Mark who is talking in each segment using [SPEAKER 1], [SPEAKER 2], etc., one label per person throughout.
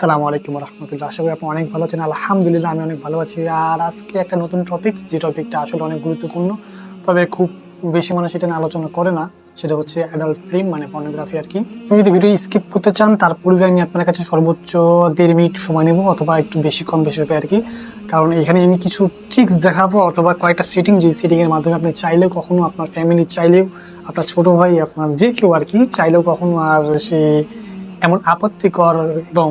[SPEAKER 1] সালামু আলাইকুম রহমতুল্লাহ। আশা করি আপনি অনেক ভালো আছেন। আলহামদুলিল্লাহ, আমি অনেক ভালো আছি। আর আজকে একটা নতুন টপিক যে টপিকটা আসলে অনেক গুরুত্বপূর্ণ, তবে খুব বেশি মানুষ এটা নিয়ে আলোচনা করে না, সেটা হচ্ছে অ্যাডাল্ট ফিল্ম মানে পর্নোগ্রাফি আর কি। তুমি যদি ভিডিও স্কিপ করতে চান, তার পূর্বে আমি আপনার কাছে সর্বোচ্চ দেড় মিনিট সময় নেব, অথবা একটু বেশি, কম বেশি হবে আর কি। কারণ এখানে আমি কিছু ট্রিক্স দেখাবো, অথবা কয়েকটা সেটিং যে সেটিংয়ের মাধ্যমে আপনি চাইলেও কখনো আপনার ফ্যামিলি চাইলেও, আপনার ছোট ভাই, আপনার যে কেউ আর কি, চাইলেও কখনো আর সে এমন আপত্তিকর এবং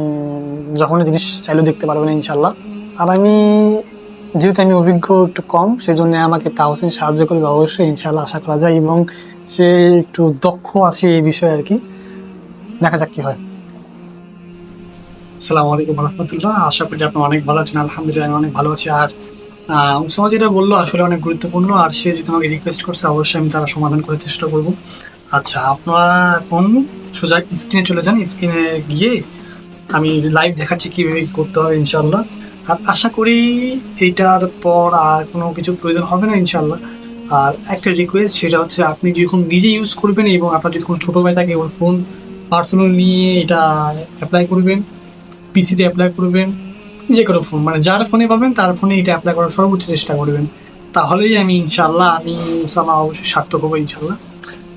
[SPEAKER 1] যখনই জিনিস চাইলেও দেখতে পারবেন ইনশাল্লাহ আর আমি, যেহেতু আমি অভিজ্ঞ একটু কম সেই জন্য আমাকে তাহসিন সাহায্য করবে অবশ্যই ইনশাল্লাহ আশা করা যায়। এবং সে একটু দক্ষ আছে এই বিষয়ে আর কি। দেখা যাক কি হয়। আসসালামু আলাইকুম রহমতুল্লাহ। আশা করি আপনি অনেক ভালো আছেন। আলহামদুলিল্লাহ, আমি অনেক ভালো আছি। আর উসামা যেটা বলল আসলে অনেক গুরুত্বপূর্ণ, আর সে যদি আমাকে রিকোয়েস্ট করছে অবশ্যই আমি তারা সমাধান করার চেষ্টা করব। আচ্ছা আপনারা এখন সোজা স্ক্রিনে চলে যান স্ক্রিনে গিয়ে আমি লাইভ দেখাচ্ছি কীভাবে কি করতে হবে ইনশাল্লাহ আর আশা করি এইটার পর আর কোনো কিছু প্রয়োজন হবে না ইনশাল্লাহ আর একটা রিকোয়েস্ট সেটা হচ্ছে আপনি যখন নিজে ইউজ করবেন এবং আপনার যদি কোনো ছোটো ভাই থাকে, ওর ফোন পার্সোনাল নিয়ে এটা অ্যাপ্লাই করবেন পিসিতে অ্যাপ্লাই করবেন যে কোনো ফোন মানে যার ফোনে পাবেন তার ফোনে এটা অ্যাপ্লাই করার সর্বোচ্চ চেষ্টা করবেন। তাহলেই আমি ইনশাল্লাহ আমি সামা অবশ্যই সার্থক হব ইনশাল্লাহ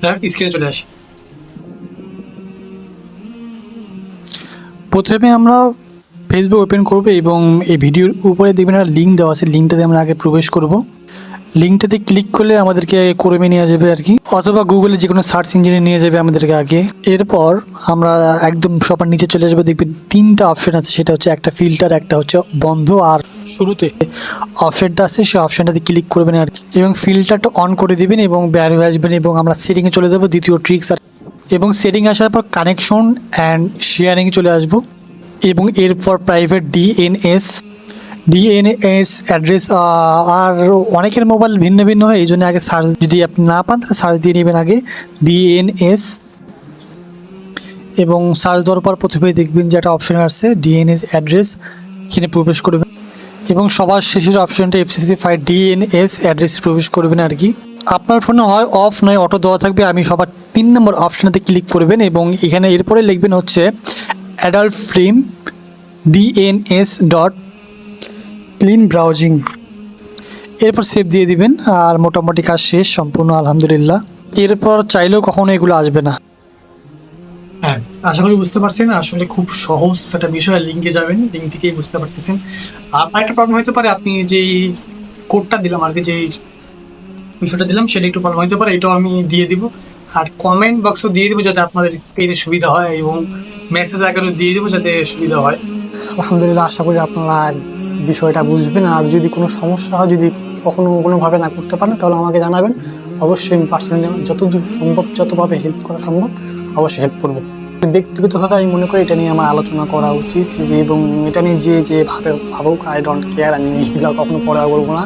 [SPEAKER 1] যাই হোক স্ক্রিনে চলে আসি।
[SPEAKER 2] প্রথমে আমরা ফেসবুক ওপেন করব এবং এই ভিডিওর উপরে দেখবেন একটা লিঙ্ক দেওয়া আছে লিঙ্কটাতে আমরা আগে প্রবেশ করব। লিঙ্কটাতে ক্লিক করলে আমাদেরকে ক্রমে নিয়ে যাবে আর কি অথবা গুগলে যে কোনো সার্চ ইঞ্জিনে নিয়ে যাবে আমাদেরকে আগে। এরপর আমরা একদম সবার নিচে চলে যাব। দেখবেন তিনটা অপশন আছে। সেটা হচ্ছে একটা ফিল্টার একটা হচ্ছে বন্ধ। আর শুরুতে অপশনটা আছে। সেই অপশনটাতে ক্লিক করবেন আর কি। এবং ফিল্টারটা অন করে দিবেন এবং বের আসবেন এবং আমরা সেটিংয়ে চলে যাব। দ্বিতীয় ট্রিক্স আর এবং সেটিং আসার পর কানেকশন অ্যান্ড শেয়ারিং চলে আসব। এবং এরপর প্রাইভেট ডিএনএস ডিএনএস অ্যাড্রেস আর অনেকের মোবাইল ভিন্ন ভিন্ন হয়, এই জন্য আগে সার্চ যদি আপনি না পান, তাহলে সার্চ দিয়ে নেবেন আগে ডিএনএস এবং সার্চ দেওয়ার পর প্রথমে দেখবেন যে একটা অপশন আসছে ডিএনএস অ্যাড্রেস এখানে প্রবেশ করবেন এবং সবার শেষের অপশনটা এফসিসি ফাইভ ডিএনএস অ্যাড্রেসে প্রবেশ করবেন আর কি। আপনার ফোনে হয় অফ নয় অটো দেওয়া থাকবে, আমি সবার তিন নম্বর অপশানেতে ক্লিক করবেন এবং এখানে এরপরে লিখবেন হচ্ছে adult film DNS dot clean browsing. এরপর সেভ দিয়ে দিবেন আর মোটামুটি কাজ শেষ সম্পূর্ণ আলহামদুলিল্লাহ। এরপর চাইলেও কখনো এগুলো আসবে না।
[SPEAKER 1] হ্যাঁ আশা করি বুঝতে পারছেন। আসলে খুব সহজ একটা বিষয় লিঙ্কে যাবেন লিঙ্ক থেকেই বুঝতে পারতেছেন। আর একটা প্রবলেম হতে পারে আপনি যেই কোডটা দিলাম আর কি যেই বিষয়টা দিলাম সেটা একটু প্রবলেম হতে পারে এটাও আমি দিয়ে দিব। আর কমেন্ট বক্সও দিয়ে দিব যাতে আপনাদের পেতে সুবিধা হয় এবং মেসেজ আকারেও দিয়ে দিব যাতে সুবিধা হয়। আলহামদুলিল্লাহ আশা করি আপনারা বিষয়টা বুঝবেন আর যদি কোনো সমস্যা হয়, যদি কখনো কোনোভাবে না করতে পারেন, তাহলে আমাকে জানাবেন। অবশ্যই আমি পার্সোনালি যতদূর সম্ভব, যতভাবে হেল্প করা সম্ভব, অবশ্যই হেল্প করব। ব্যক্তিগতভাবে আমি মনে করি এটা নিয়ে আমার আলোচনা করা উচিত যে, এবং এটা নিয়ে যে যে ভাবে ভাবুক আই ডোন্ট কেয়ার আমি এগুলো কখনো পড়া করব না।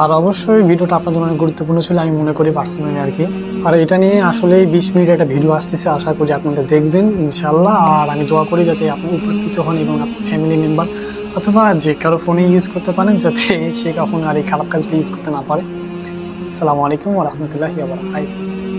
[SPEAKER 1] আর অবশ্যই ভিডিওটা আপনাদের অনেক গুরুত্বপূর্ণ ছিল, আমি মনে করি পার্সোনালি আর কি। আর এটা নিয়ে আসলে বিশ মিনিট একটা ভিডিও আসতেছে, আশা করি আপনারা দেখবেন ইনশাল্লাহ আর আমি দোয়া করি যাতে আপনি উপকৃত হন এবং আপনার ফ্যামিলি মেম্বার অথবা যে কারও ফোনে ইউজ করতে পারেন যাতে সে কখনো আর এই খারাপ কাজটা ইউজ করতে না পারে। আসসালামু আলাইকুম রহমতুল্লাহ বারাকাতুহু।